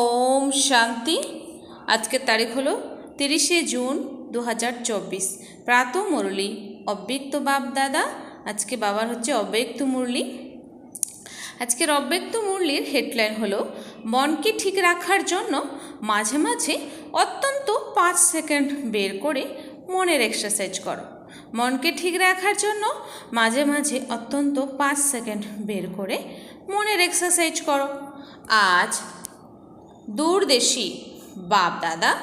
ওম শান্তি। আজকের তারিখ হলো তিরিশে জুন দু হাজার চব্বিশ। প্রাত মুরলি, অব্যক্ত বাপ দাদা, আজকে বাবার হচ্ছে অব্যক্ত মুরলি। আজকের অব্যক্ত মুরলির হেডলাইন হলো, মনকে ঠিক রাখার জন্য মাঝে মাঝে অত্যন্ত পাঁচ সেকেন্ড বের করে মনের এক্সারসাইজ করো। মনকে ঠিক রাখার জন্য মাঝে মাঝে অত্যন্ত পাঁচ সেকেন্ড বের করে মনের এক্সারসাইজ করো। আজ দূরদেশী বাপ দাদা,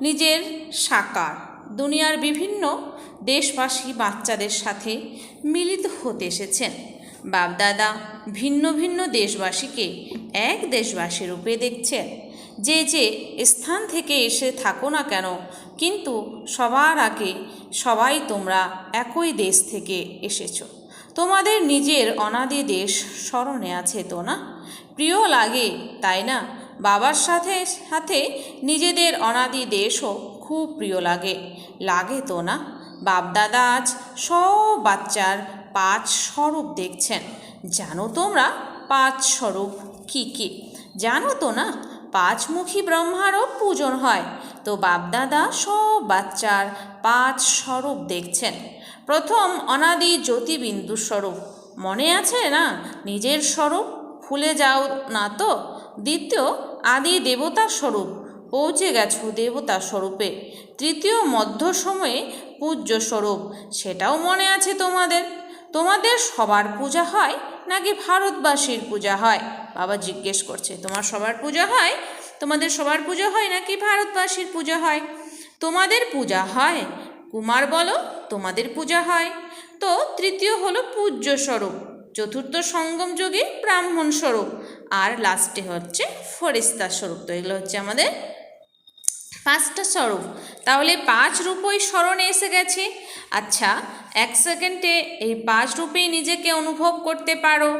নিজের সাকার, দুনিয়ার বিভিন্ন দেশবাসী বাচ্চাদের সাথে মিলিত হতে এসেছেন। বাপদাদা ভিন্ন ভিন্ন দেশবাসীকে এক দেশবাসী রূপে দেখছেন। যে যে স্থান থেকে এসে থাকো না কেন, কিন্তু সবার আগে সবাই তোমরা একই দেশ থেকে এসেছ। তোমাদের নিজের অনাদি দেশ স্মরণে আছে তো না? প্রিয় লাগে, তাই না? বাবার সাথে সাথে নিজেদের অনাদি দেশও খুব প্রিয় লাগে। লাগে তো না? বাপদাদা আজ সব বাচ্চার পাঁচ স্বরূপ দেখছেন। জানো তোমরা পাঁচ স্বরূপ কী কী? জানো তো না? পাঁচমুখী ব্রহ্মারও পূজন হয়। তো বাপদাদা সব বাচ্চার পাঁচ স্বরূপ দেখছেন। প্রথম অনাদি জ্যোতিবিন্দু স্বরূপ। মনে আছে না? নিজের স্বরূপ? ভুলে যাও না তো? দ্বিতীয় আদি দেবতা স্বরূপ পৌঁছে গেছো দেবতা স্বরূপে। তৃতীয় মধ্য সময়ে পূজ্য স্বরূপ, সেটাও মনে আছে তোমাদের। তোমাদের সবার পূজা হয় নাকি ভারতবাসীর পূজা হয়? বাবা জিজ্ঞেস করছে, তোমার সবার পূজা হয়? তোমাদের সবার পূজা হয় নাকি ভারতবাসীর পূজা হয়? তোমাদের পূজা হয়? কুমার বলো, তোমাদের পূজা হয়। তো তৃতীয় হলো পূজ্য স্বরূপ। চতুর্থ সঙ্গম যোগে ব্রাহ্মণ স্বরূপ, আর লাস্টে হচ্ছে ফরিস্তা স্বরূপ। তো এগুলো হচ্ছে আমাদের পাঁচটা স্বরূপ। তাহলে পাঁচ রূপই স্মরণে এসে গেছে। আচ্ছা এক সেকেন্ডে এই পাঁচ রূপেই নিজেকে অনুভব করতে পারো।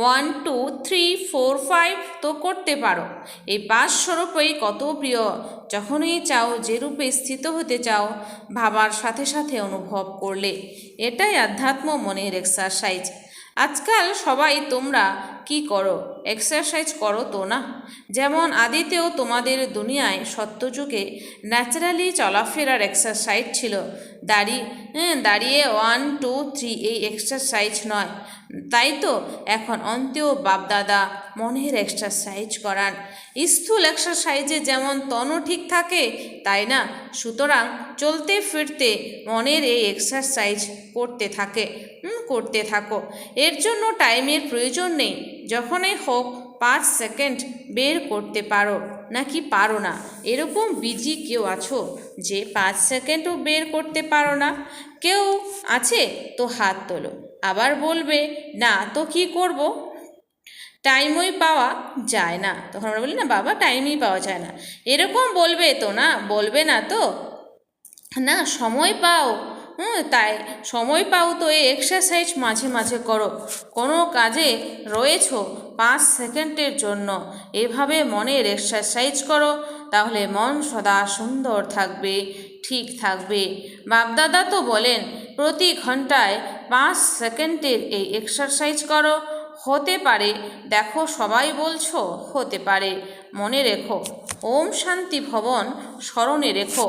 One two three four five তো করতে পারো। এই পাঁচ স্বরূপই কত প্রিয়। যখনই চাও যে রূপে স্থিত হতে চাও, ভাবার সাথে সাথে অনুভব করলে। এটাই আধ্যাত্ম মনের এক্সারসাইজ আজকাল সবাই তোমরা কি করো? এক্সারসাইজ করো তো না? যেমন আদিতেও তোমাদের দুনিয়ায় সত্যযুগে ন্যাচারালি চলাফেরার এক্সারসাইজ ছিল। দাঁড়িয়ে হ্যাঁ দাঁড়িয়ে ওয়ান টু থ্রি এই এক্সারসাইজ নয়। তাই তো এখন অন্তেও বাপদাদা মনের এক্সারসাইজ করান। স্থূল এক্সারসাইজে যেমন তনু ঠিক থাকে, তাই না? সুতরাং চলতে ফিরতে মনের এই এক্সারসাইজ করতে থাকে। করতে থাকো। এর জন্য টাইমের প্রয়োজন নেই। যখনই হোক পাঁচ সেকেন্ড বের করতে পারো, নাকি পারো না? এরকম বিজি কেউ আছো যে পাঁচ সেকেন্ডও বের করতে পারো না? কেউ আছে তো হাত তোলো। আবার বলবে, না, তো কি করব? টাইমই পাওয়া যায় না। তখন আমরা বলি, না, বাবা টাইমই পাওয়া যায় না। এরকম বলবে তো না? বলবে না তো? না, সময় পাও। হুম, তাই সময় পাও তো এই এক্সারসাইজ মাঝে মাঝে করো। কোনো কাজে রয়েছো পাঁচ সেকেন্ডের জন্য। এভাবে মনের এক্সারসাইজ করো, তাহলে মন সদা সুন্দর থাকবে। ঠিক থাকবে। বাপদাদা তো বলেন, প্রতি ঘন্টায় পাঁচ সেকেন্ডের এই এক্সারসাইজ করো। হতে পারে, দেখো সবাই বলছো, হতে পারে। মনে রেখো, ওম শান্তি ভবন স্মরণে রেখো,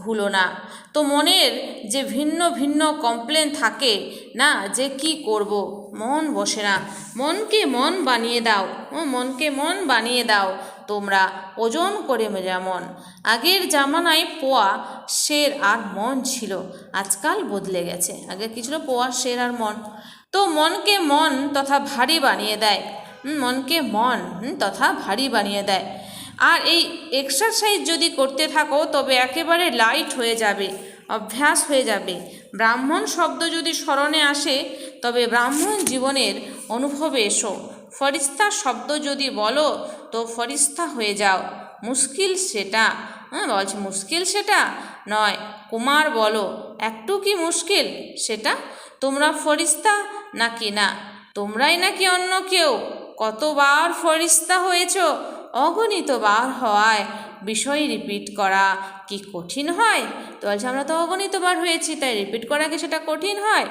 ভুলো না। তো মনের যে ভিন্ন ভিন্ন কমপ্লেন থাকে, না, যে কি করব? মন বসে না। মনকে মন বানিয়ে দাও, ও মনকে মন বানিয়ে দাও। তোমরা ওজন করে যেমন। আগের জামানায় পোয়া, শের আর মন ছিল। আজকাল বদলে গেছে। আগে কি ছিল? পোয়া, শের আর মন। তো মনকে মন তথা ভারী বানিয়ে দেয়। মনকে মন তথা ভারী বানিয়ে দেয়। আর এই এক্সারসাইজ যদি করতে থাকো, তবে একেবারে লাইট হয়ে যাবে, অভ্যাস হয়ে যাবে। ব্রাহ্মণ শব্দ যদি স্মরণে আসে, তবে ব্রাহ্মণ জীবনের অনুভবে এসো। ফরিস্তা শব্দ যদি বলো, তো ফরিস্তা হয়ে যাও। মুশকিল সেটা। হ্যাঁ বলছে মুশকিল সেটা? নয়, কুমার বলো, একটু কি মুশকিল সেটা? তোমরা ফরিস্তা নাকি না? তোমরাই নাকি অন্য কেউ? কতবার ফরিস্তা হয়েছ? অগণিত বার হওয়ায় বিষয় রিপিট করা কি কঠিন হয়? তো বলছে, আমরা তো অগণিত বার হয়েছি, তাই রিপিট করা কি সেটা কঠিন হয়?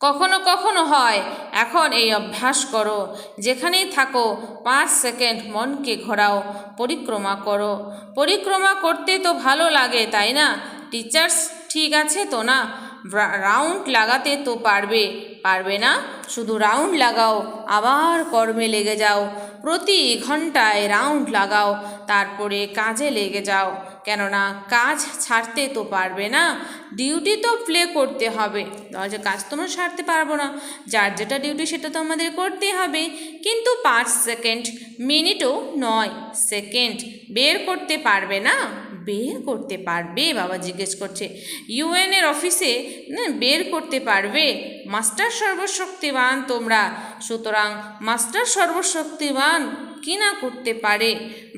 কখনো কখনো হয়, এখন এই অভ্যাস করো। যেখানেই থাকো, পাঁচ সেকেন্ড মনকে ঘোরাও, পরিক্রমা করো। পরিক্রমা করতে তো ভালো লাগে, তাই না? টিচার্স, ঠিক আছে তো না? রাউন্ড লাগাতে তো পারবে। পারবে না? শুধু রাউন্ড লাগাও, আবার কর্মে লেগে যাও। প্রতি ঘন্টায় রাউন্ড লাগাও, তারপরে কাজে লেগে যাও। কেননা কাজ ছাড়তে তো পারবে না ডিউটি তো প্লে করতে হবে। যে কাজ তোমরা ছাড়তে পারব না, যার যেটা ডিউটি সেটা তো আমাদের করতে হবে। কিন্তু পাঁচ সেকেন্ড মিনিটও নয় সেকেন্ড বের করতে পারবে না, বের করতে পারবে, বাবা জিজ্ঞেস করছে। ইউএনের অফিসে বের করতে পারবে। মাস্টার সর্বশক্তিমান তোমরা, সুতরাং মাস্টার সর্বশক্তিমান কি না করতে পারে?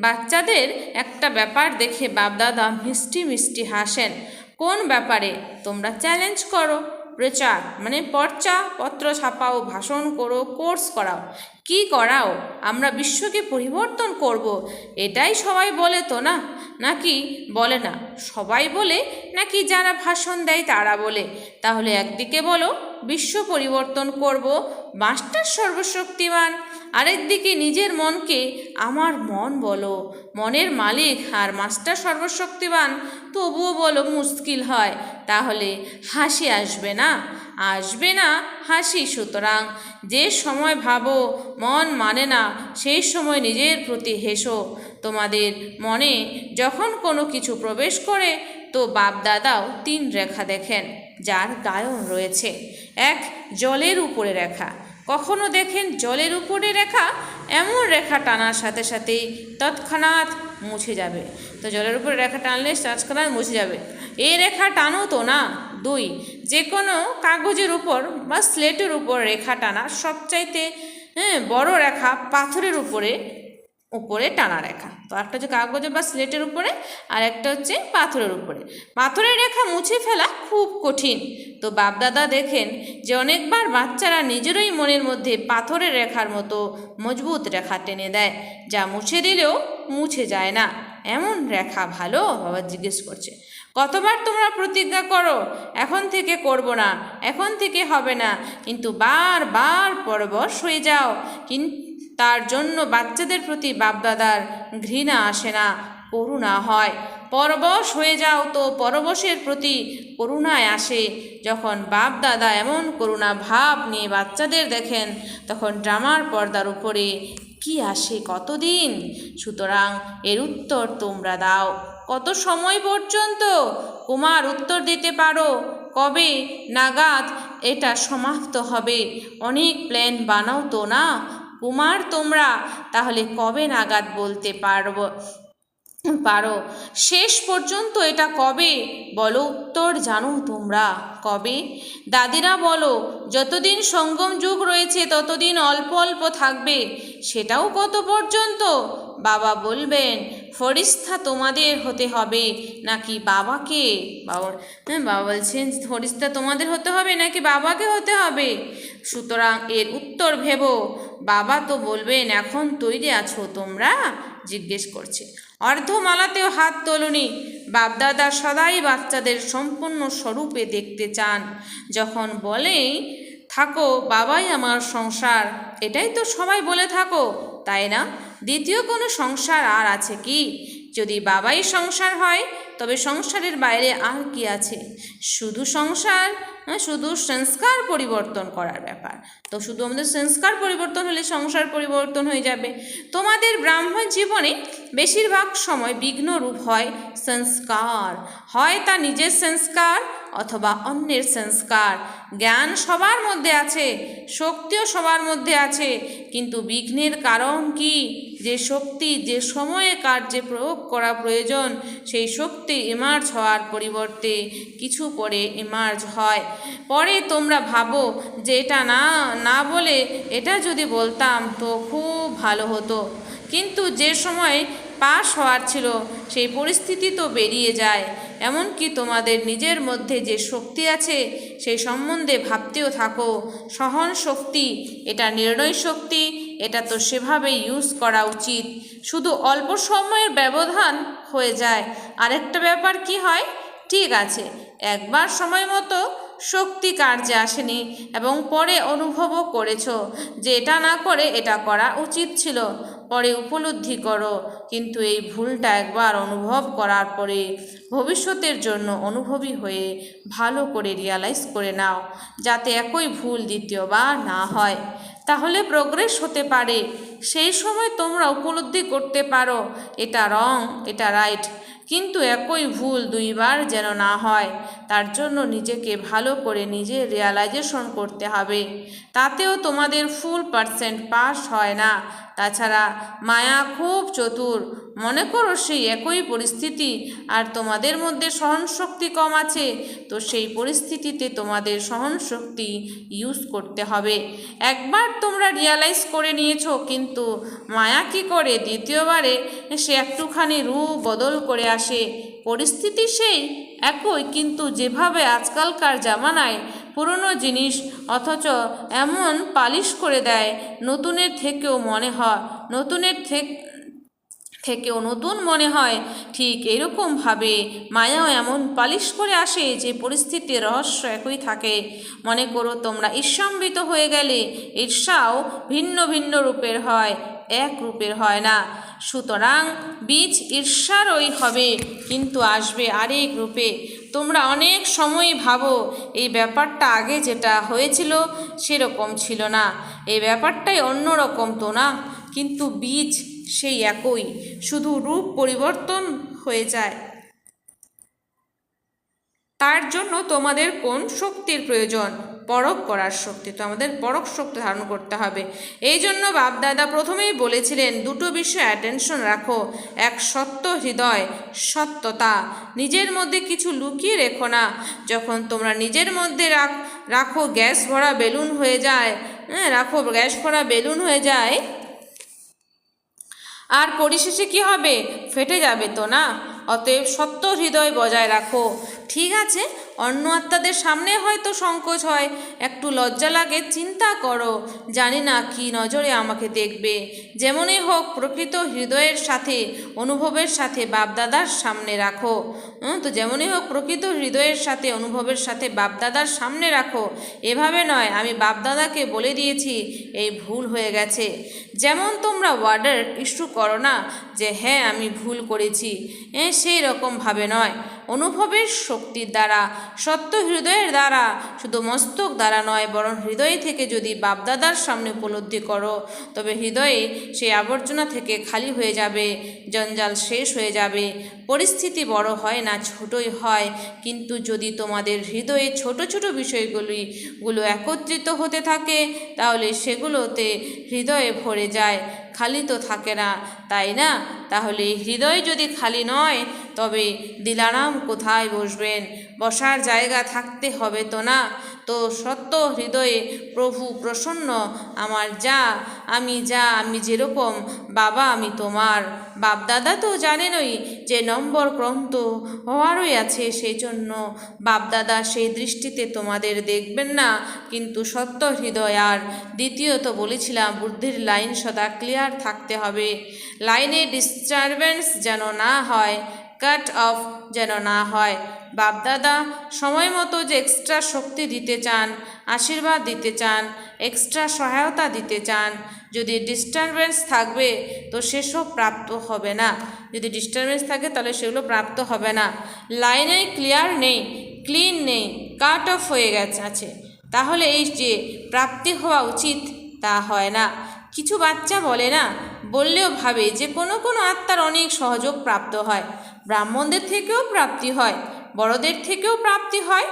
বাচ্চাদের একটা ব্যাপার দেখে বাপদাদা মিষ্টি মিষ্টি হাসেন, কোন ব্যাপারে? তোমরা চ্যালেঞ্জ করো। প্রচার মানে পর্চা, পত্র ছাপাও, ভাষণ করো কোর্স করাও। কি করাও? আমরা বিশ্বকে পরিবর্তন করব। এটাই সবাই বলে তো না? নাকি? বলে না। সবাই বলে, নাকি যারা ভাষণ দেয় তারা বলে। তাহলে একদিকে বলো, বিশ্ব পরিবর্তন করব, মাস্টার সর্বশক্তিমান। আরেকদিকে নিজের মনকে, আমার মন বলো, মনের মালিক আর মাস্টার সর্বশক্তিবান, তবুও বলো মুশকিল হয়, তাহলে হাসি আসবে না? আসবে না, হাসি, সুতরাং যে সময় ভাবো, মন মানে না, সেই সময় নিজের প্রতি হেসো। তোমাদের মনে যখন কোনো কিছু প্রবেশ করে, তো বাপদাদাও তিন রেখা দেখেন, যার গায়ন রয়েছে, এক জলের উপরে রেখা। কখনো দেখেন জলের উপরে রেখা? এমন রেখা টানার সাথে সাথেই তৎক্ষণাৎ মুছে যাবে। তো জলের উপরে রেখা টানলে তৎক্ষণাৎ মুছে যাবে। এই রেখা টানো তো না? দুই যে কোনো কাগজের উপর বা স্লেটের উপর রেখা টানা সবচাইতে হ্যাঁ বড় রেখা পাথরের উপরে উপরে টানা রেখা। তো একটা হচ্ছে কাগজে বা স্লেটের উপরে আর একটা হচ্ছে পাথরের উপরে। পাথরের রেখা মুছে ফেলা খুব কঠিন। তো বাপদাদা দেখেন যে অনেকবার বাচ্চারা নিজেরই মনের মধ্যে পাথরের রেখার মতো মজবুত রেখা টেনে দেয়, যা মুছে দিলেও মুছে যায় না। এমন রেখা ভালো? বাবা জিজ্ঞেস করছে। কতবার তোমরা প্রতিজ্ঞা করো, এখন থেকে করব না, এখন থেকে হবে না, কিন্তু বার বার পরবশ হয়ে যাও। কিন্তু তার জন্য বাচ্চাদের প্রতি বাপদাদার ঘৃণা আসে না, করুণা হয়। পরবশ হয়ে যাও তো পরবশের প্রতি করুণায় আসে। যখন বাপ দাদা এমন করুণা ভাব নিয়ে বাচ্চাদের দেখেন, তখন ড্রামার পর্দার উপরে কি আসে কতদিন? সুতরাং এর উত্তর তোমরা দাও। কত সময় পর্যন্ত কুমার উত্তর দিতে পারো? কবে নাগাদ এটা সমাপ্ত হবে? অনেক প্ল্যান বানাও তো না? কুমার তোমরা তাহলে কবে নাগাদ বলতে পারব? পারো। শেষ পর্যন্ত এটা কবে? বলো উত্তর জানো তোমরা। কবে? দাদিরা বলো, যতদিন সঙ্গম যুগ রয়েছে, ততদিন অল্প অল্প থাকবে। সেটাও কত পর্যন্ত? বাবা বলবেন, ফরিস্তা তোমাদের হতে হবে। নাকি বাবাকে? বাবা হ্যাঁ বাবা বলছেন, ফরিস্তা তোমাদের হতে হবে, নাকি বাবাকে হতে হবে? সুতরাং এর উত্তর ভেবো। বাবা তো বলবেন, এখন তৈরি আছো তোমরা? জিজ্ঞেস করছে। অর্ধমালাতেও হাত তোলনি। বাপদাদা সদাই বাচ্চাদের সম্পূর্ণ স্বরূপে দেখতে চান। যখন বলেই থাকো, বাবাই আমার সংসার। এটাই তো সবাই বলে থাকো, তাই না? দ্বিতীয় কোনো সংসার আর আছে কি? যদি বাবাই সংসার হয়, তবে সংসারের বাইরে আর কি আছে? শুধু সংসার হ্যাঁ, শুধু সংস্কার পরিবর্তন করার ব্যাপার। তো শুধু আমাদের সংস্কার পরিবর্তন হলে সংসার পরিবর্তন হয়ে যাবে। তোমাদের ব্রাহ্মণ জীবনে বেশিরভাগ সময় বিঘ্নরূপ হয় সংস্কার। হয় তা নিজের সংস্কার অথবা অন্যের সংস্কার। জ্ঞান সবার মধ্যে আছে শক্তিও সবার মধ্যে আছে কিন্তু বিঘ্নের কারণ কি? যে শক্তি, যে সময়ে কার্যে প্রয়োগ করা প্রয়োজন, সেই শক্তি ইমার্জ হওয়ার পরিবর্তে কিছু পরে ইমার্জ হয়। পরে তোমরা ভাবো যে এটা না না বলে এটা যদি বলতাম তো খুব ভালো হতো। কিন্তু যে সময় পাশ হওয়ার ছিল, সেই পরিস্থিতি তো বেরিয়ে যায়। এমনকি তোমাদের নিজের মধ্যে যে শক্তি আছে, সেই সম্বন্ধে ভাবতেও থাকো। সহন শক্তি, এটা নির্ণয় শক্তি, এটা তো সেভাবে ইউজ করা উচিত। শুধু অল্প সময়ের ব্যবধান হয়ে যায়। আরেকটা ব্যাপার কি হয়? ঠিক আছে, একবার সময় মতো শক্তি কার্যে আসেনি এবং পরে অনুভবও করেছ যে এটা না করে এটা করা উচিত ছিল। পরে উপলব্ধি করো, কিন্তু এই ভুলটা একবার অনুভব করার পরে ভবিষ্যতের জন্য অনুভবী হয়ে ভালো করে রিয়ালাইজ করে নাও, যাতে একই ভুল দ্বিতীয়বার না হয়। তাহলে প্রোগ্রেস হতে পারে। সেই সময় তোমরা উপলব্ধি করতে পারো, এটা রং এটা রাইট কিন্তু একই ভুল দুইবার যেন না হয়। তার জন্য নিজেকে ভালো করে নিজে রিয়ালাইজেশন করতে হবে। তাতেও তোমাদের ফুল পার্সেন্ট পাস হয় না। তাছাড়া মায়া খুব চতুর। মনে করো সেই একই পরিস্থিতি আর তোমাদের মধ্যে সহনশক্তি কম আছে, তো সেই পরিস্থিতিতে তোমাদের সহনশক্তি ইউজ করতে হবে। একবার তোমরা রিয়ালাইজ করে নিয়েছো, কিন্তু মায়া কি করে? দ্বিতীয়বারে সে একটুখানি রূপ বদল করে আসে। পরিস্থিতি সেই একই, কিন্তু যেভাবে আজকালকার জামানায় পুরনো জিনিস অথচ এমন পালিশ করে দেয়, নতুনের থেকেও মনে হয়, নতুনের থেকে থেকেও নতুন মনে হয়, ঠিক এরকমভাবে মায়াও এমন পালিশ করে আসে যে পরিস্থিতির রহস্য একই থাকে। মনে করো তোমরা ঈর্ষাম্বিত হয়ে গেলে ঈর্ষাও ভিন্ন ভিন্ন রূপের হয়, এক রূপের হয় না। সুতরাং বীজ ঈর্ষারই হবে, কিন্তু আসবে আরেক রূপে। তোমরা অনেক সময় ভাবো, এই ব্যাপারটা আগে যেটা হয়েছিল সেরকম ছিল না। এই ব্যাপারটাই অন্যরকম তো না, কিন্তু বীজ সেই একই, শুধু রূপ পরিবর্তন হয়ে যায়। তার জন্য তোমাদের কোন শক্তির প্রয়োজন? পরক করার শক্তি, তো আমাদের পরক শক্তি ধারণ করতে হবে। এই জন্য বাপদাদা প্রথমেই বলেছিলেন, দুটো বিষয়ে অ্যাটেনশন রাখো, এক সত্য হৃদয়, সত্যতা। নিজের মধ্যে কিছু লুকিয়ে রেখো না। যখন তোমরা নিজের মধ্যে রাখ, রাখো গ্যাস ভরা বেলুন হয়ে যায় হ্যাঁ রাখো গ্যাস ভরা বেলুন হয়ে যায়, আর পরিশেষে কি হবে? ফেটে যাবে তো না? অতএব সত্য হৃদয় বজায় রাখো। ঠিক আছে? অন্য আত্মাদের সামনে হয়তো সংকোচ হয়। একটু লজ্জা লাগে, চিন্তা করো। জানি না কি নজরে আমাকে দেখবে। যেমনই হোক, প্রকৃত হৃদয়ের সাথে, অনুভবের সাথে বাপদাদার সামনে রাখো। তো যেমনই হোক, প্রকৃত হৃদয়ের সাথে, অনুভবের সাথে বাপদাদার সামনে রাখো। এভাবে নয়, আমি বাপদাদাকে বলে দিয়েছি, এই ভুল হয়ে গেছে। যেমন তোমরা ওয়ার্ডার ইস্যু করো না, যে হ্যাঁ আমি ভুল করেছি। সেই রকমভাবে নয়। অনুভবের শক্তির দ্বারা, সত্য হৃদয়ের দ্বারা, শুধু মস্তক দ্বারা নয়, বরং হৃদয় থেকে যদি বাপদাদার সামনে উপলব্ধি করো, তবে হৃদয়ে সেই আবর্জনা থেকে খালি হয়ে যাবে, জঞ্জাল শেষ হয়ে যাবে। পরিস্থিতি বড় হয় না ছোটই হয়, কিন্তু যদি তোমাদের হৃদয়ে ছোট ছোট বিষয়গুলি, গুলো একত্রিত হতে থাকে, তাহলে সেগুলোতে হৃদয়ে ভরে যায়, খালি তো থাকে না, তাই না? তাহলে হৃদয় যদি খালি নয় তবে দিলারাম কোথায় বসবেন? বসার জায়গা থাকতে হবে তো না? তো সত্য হৃদয়ে প্রভু প্রসন্ন, আমার যা, আমি যা, আমি যেরকম, বাবা আমি তোমার। বাপদাদা তো জানেনই যে নম্বর ক্রম তো হওয়ারই আছে সেই জন্য বাপদাদা সেই দৃষ্টিতে তোমাদের দেখবেন না, কিন্তু সত্য হৃদয় আর দ্বিতীয়ত বলেছিলাম, বুদ্ধির লাইন সদা ক্লিয়ার থাকতে হবে। লাইনে ডিস্টারবেন্স যেন না হয় কাট অফ যেন না হয়। বাপদাদা, সময় মতো যে এক্সট্রা শক্তি দিতে চান, আশীর্বাদ দিতে চান এক্সট্রা সহায়তা দিতে চান, যদি ডিস্টারবেন্স থাকবে তো সেসব প্রাপ্ত হবে না। যদি ডিস্টারবেন্স থাকে তাহলে সেগুলো প্রাপ্ত হবে না। লাইনে ক্লিয়ার নেই ক্লিন নেই কাট অফ হয়ে গেছে, আছে। তাহলে এই যে প্রাপ্তি হওয়া উচিত, তা হয় না। কিছু বাচ্চা বলে না, বললেও ভাবে যে কোনো কোনো আত্মার অনেক সহযোগ প্রাপ্ত হয়। ব্রাহ্মণদের থেকেও প্রাপ্তি হয়, বড়দের থেকেও প্রাপ্তি হয়,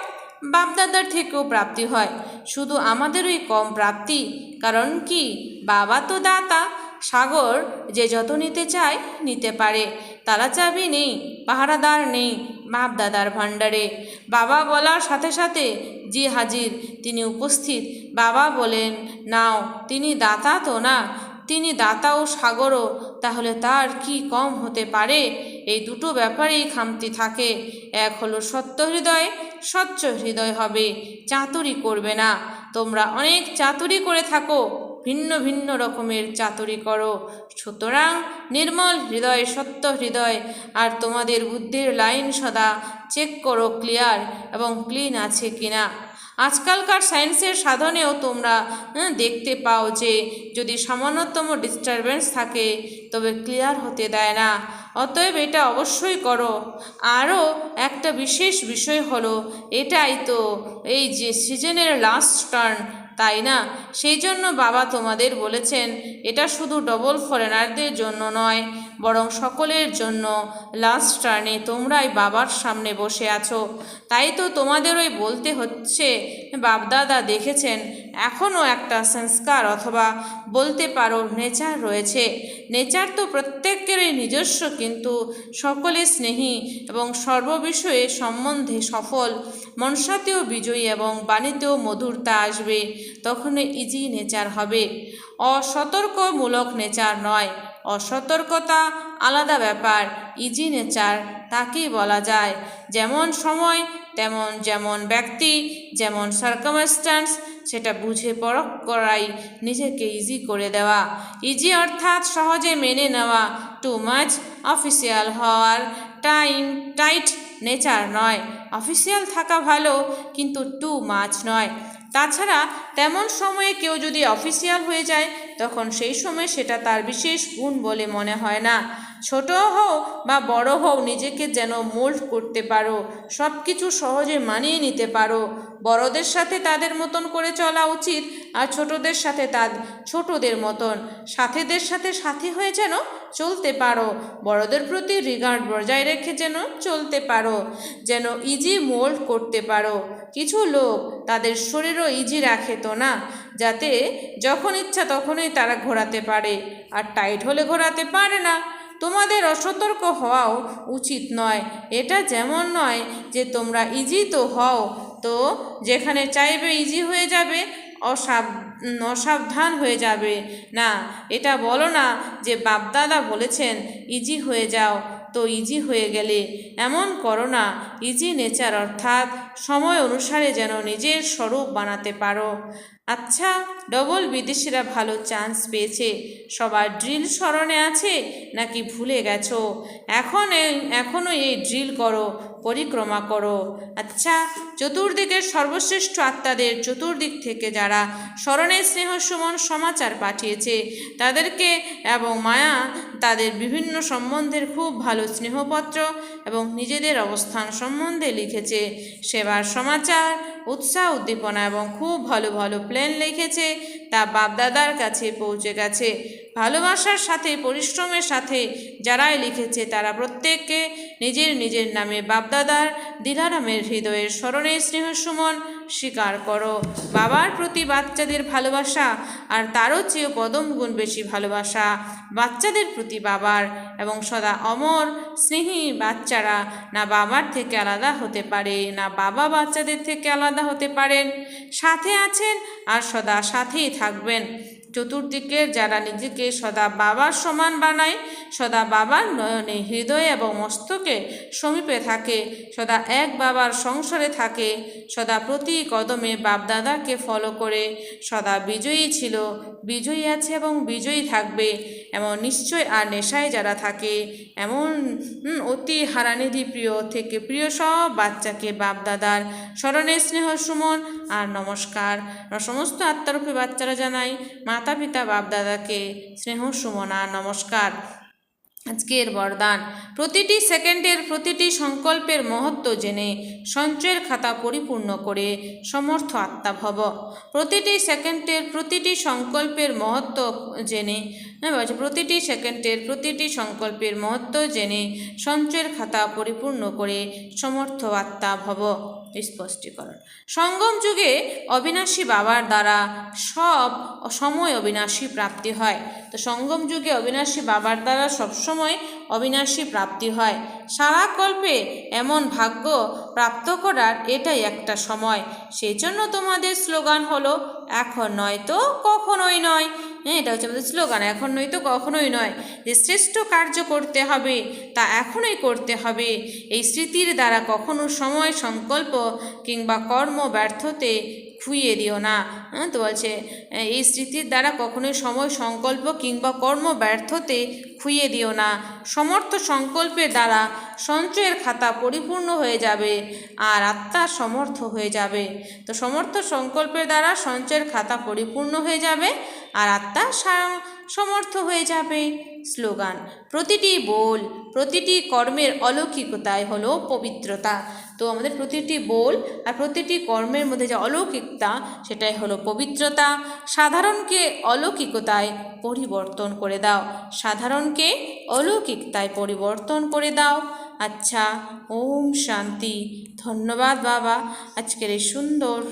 বাপদাদার থেকেও প্রাপ্তি হয়। শুধু আমাদেরই কম প্রাপ্তি, কারণ কি? বাবা তো দাতা, সাগর যে যত নিতে চায় নিতে পারে। তালা চাবি নেই, পাহারাদার নেই বাপ দাদার ভাণ্ডারে। বাবা বলার সাথে সাথে জি হাজির, তিনি উপস্থিত। বাবা বলেন, নাও, তিনি দাতা তো না তিনি দাতা ও সাগরও, তাহলে তার কি কম হতে পারে? এই দুটো ব্যাপারেই খামতি থাকে। এক হলো সত্য হৃদয়, স্বচ্ছ হৃদয় হবে, চাতুরি করবে না। তোমরা অনেক চাতুরি করে থাকো, ভিন্ন ভিন্ন রকমের চাতুরি করো। সুতরাং নির্মল হৃদয়, সত্য হৃদয়, আর তোমাদের বুদ্ধির লাইন সদা চেক করো ক্লিয়ার এবং ক্লিন আছে কিনা। আজকালকার সায়েন্সের সাধনেও তোমরা হ্যাঁ, দেখতে পাও যে যদি সামান্যতম ডিস্টারবেন্স থাকে তবে ক্লিয়ার হতে দেয় না। অতএব এটা অবশ্যই করো। আরও একটা বিশেষ বিষয় হলো এটাই তো এই যে সিজনের লাস্ট টার্ন তাই না? সেই জন্য বাবা তোমাদের বলেছেন এটা শুধু ডবল ফরেনারদের জন্য নয় বরং সকলের জন্য লাস্ট টার্নে তোমরাই বাবার সামনে বসে আছো। তাই তো তোমাদের ওই বলতে হচ্ছে, বাপদাদা দেখেছেন, এখনও একটা সংস্কার অথবা বলতে পারো নেচার রয়েছে। নেচার তো প্রত্যেকেরই নিজস্ব, কিন্তু সকলে স্নেহী এবং সর্ববিষয়ে সম্বন্ধে সফল। মনসাতেও বিজয়ী এবং বাণীতেও মধুরতা আসবে তখন ইজি নেচার হবে। অসতর্কমূলক নেচার নয় অসতর্কতা আলাদা ব্যাপার ইজি নেচার তাকেই বলা যায়। যেমন সময়, তেমন যেমন ব্যক্তি, যেমন সার্কামস্ট্যান্স সেটা বুঝে পরখ করাই নিজেকে ইজি করে দেওয়া। ইজি অর্থাৎ সহজে মেনে নেওয়া টু মাচ অফিসিয়াল হওয়ার টাইম টাইট নেচার নয়। অফিসিয়াল থাকা ভালো, কিন্তু টু মাছ নয়। তাছাড়া তেমন সময়ে কেউ যদি অফিসিয়াল হয়ে যায়, তখন সেই সময় সেটা তার বিশেষ গুণ বলে মনে হয় না। ছোট হও বা বড় হও, নিজেকে যেন মোল্ড করতে পারো সব কিছু সহজে মানিয়ে নিতে পারো। বড়দের সাথে তাদের মতন করে চলা উচিত আর ছোটদের সাথে তার ছোটদের মতন। সাথীদের সাথে সাথী হয়ে যেন চলতে পারো। বড়দের প্রতি রিগার্ড বজায় রেখে যেন চলতে পারো, যেন ইজি মোল্ড করতে পারো। কিছু লোক তাদের শরীরও ইজি রাখে তো না? যাতে যখন ইচ্ছা তখনই তারা ঘোরাতে পারে, আর টাইট হলে ঘোরাতে পারে না। তোমাদের অসতর্ক হওয়াও উচিত নয়। এটা যেমন নয় যে তোমরা ইজি তো হও, তো যেখানে চাইবে ইজি হয়ে যাবে, অসাব, অসাবধান হয়ে যাবে। না, এটা বলো না যে বাপদাদা বলেছেন, ইজি হয়ে যাও, তো ইজি হয়ে গেলে। এমন করো না। ইজি নেচার অর্থাৎ সময় অনুসারে যেন নিজের স্বরূপ বানাতে পারো। আচ্ছা ডবল বিদেশিরা ভালো চান্স পেয়েছে। সবার ড্রিল স্মরণে আছে নাকি ভুলে গেছো? এখন এখনও এই ড্রিল করো। পরিক্রমা করো। আচ্ছা চতুর্দিকের সর্বশ্রেষ্ঠ আত্মাদের চতুর্দিক থেকে যারা স্মরণের স্নেহ সুমন সমাচার পাঠিয়েছে, তাদেরকে এবং মায়া তাদের বিভিন্ন সম্বন্ধের খুব ভালো স্নেহপত্র এবং নিজেদের অবস্থান সম্বন্ধে লিখেছে। সেবার সমাচার, উৎসাহ উদ্দীপনা এবং খুব ভালো ভালো প্ল্যান লিখেছে, তা বাপদাদার কাছে পৌঁছে গেছে। ভালোবাসার সাথে, পরিশ্রমের সাথে যারাই লিখেছে তারা প্রত্যেককে নিজের নিজের নামে বাপদাদার দিলারামের হৃদয়ের স্মরণে স্নেহ সুমন স্বীকার করো। বাবার প্রতি বাচ্চাদের ভালোবাসা আর তারও চেয়েও কদম গুণ বেশি ভালোবাসা। বাচ্চাদের প্রতি বাবার এবং সদা অমর স্নেহী বাচ্চারা না বাবার থেকে আলাদা হতে পারে, না বাবা বাচ্চাদের থেকে আলাদা হতে পারেন। সাথে আছেন আর সদা সাথেই থাকবেন। চতুর্দিকের যারা নিজেকে সদা বাবার সমান বানায়, সদা বাবার নয়নে হৃদয়ে এবং মস্তকে সমীপে থাকে, সদা এক বাবার সংসারে থাকে, সদা প্রতি কদমে বাপদাদাকে ফলো করে, সদা বিজয়ী ছিল, বিজয়ী আছে এবং বিজয়ী থাকবে, এমন নিশ্চয় আর নেশায় যারা থাকে, এমন অতি হারানিধি প্রিয় থেকে প্রিয় সব বাচ্চাকে বাপদাদার স্মরণে স্নেহ সুমন আর নমস্কার। সমস্ত আত্মারূপী বাচ্চারা জানাই, মাতা পিতা বাপদাদাকে, স্নেহ, সুমনা, নমস্কার। আজকের বরদান। প্রতিটি সেকেন্ডের প্রতিটি সংকল্পের মহত্ব জেনে সঞ্চয়ের খাতা পরিপূর্ণ করে সমর্থ আত্মা ভব। প্রতিটি সেকেন্ডের প্রতিটি সংকল্পের মহত্ব জেনে হ্যাঁ প্রতিটি সেকেন্ডের প্রতিটি সংকল্পের মহত্ব জেনে সঞ্চয়ের খাতা পরিপূর্ণ করে সমর্থ আত্মা ভব। স্পষ্টীকরণ। সঙ্গম যুগে অবিনাশী বাবার দ্বারা সব সময় অবিনাশী প্রাপ্তি হয়। তো সঙ্গম যুগে অবিনাশী বাবার দ্বারা সবসময় অবিনাশী প্রাপ্তি হয়। সারা কল্পে এমন ভাগ্য প্রাপ্ত করার এটাই একটা সময়। সেই জন্য তোমাদের স্লোগান হলো, এখন নয় তো কখনোই নয়। হ্যাঁ এটা হচ্ছে আমাদের স্লোগান। এখন নয় তো কখনোই নয় যে শ্রেষ্ঠ কার্য করতে হবে, তা এখনই করতে হবে। এই স্মৃতির দ্বারা কখনো সময়, সংকল্প কিংবা কর্ম ব্যর্থতে খুইয়ে দিও না হ্যাঁ, তো বলছে এই স্মৃতির দ্বারা কখনোই সময় সংকল্প কিংবা কর্ম ব্যর্থতে খুইয়ে দিও না। সমর্থ সংকল্পের দ্বারা সঞ্চয়ের খাতা পরিপূর্ণ হয়ে যাবে আর আত্মা সমর্থ হয়ে যাবে। তো সমর্থ সংকল্পের দ্বারা সঞ্চয়ের খাতা পরিপূর্ণ হয়ে যাবে আর আত্মা সমর্থ হয়ে যাবে। স্লোগান। প্রতিটি বোল প্রতিটি কর্মের অলৌকিকতায় হলো পবিত্রতা। তো আমাদের প্রতিটি বোল আর প্রতিটি কর্মের মধ্যে যে অলৌকিকতা, সেটাই হলো পবিত্রতা। সাধারণকে অলৌকিকতায় পরিবর্তন করে দাও। সাধারণকে অলৌকিকতায় পরিবর্তন করে দাও। আচ্ছা ওম শান্তি। ধন্যবাদ বাবা। আজকের এই সুন্দর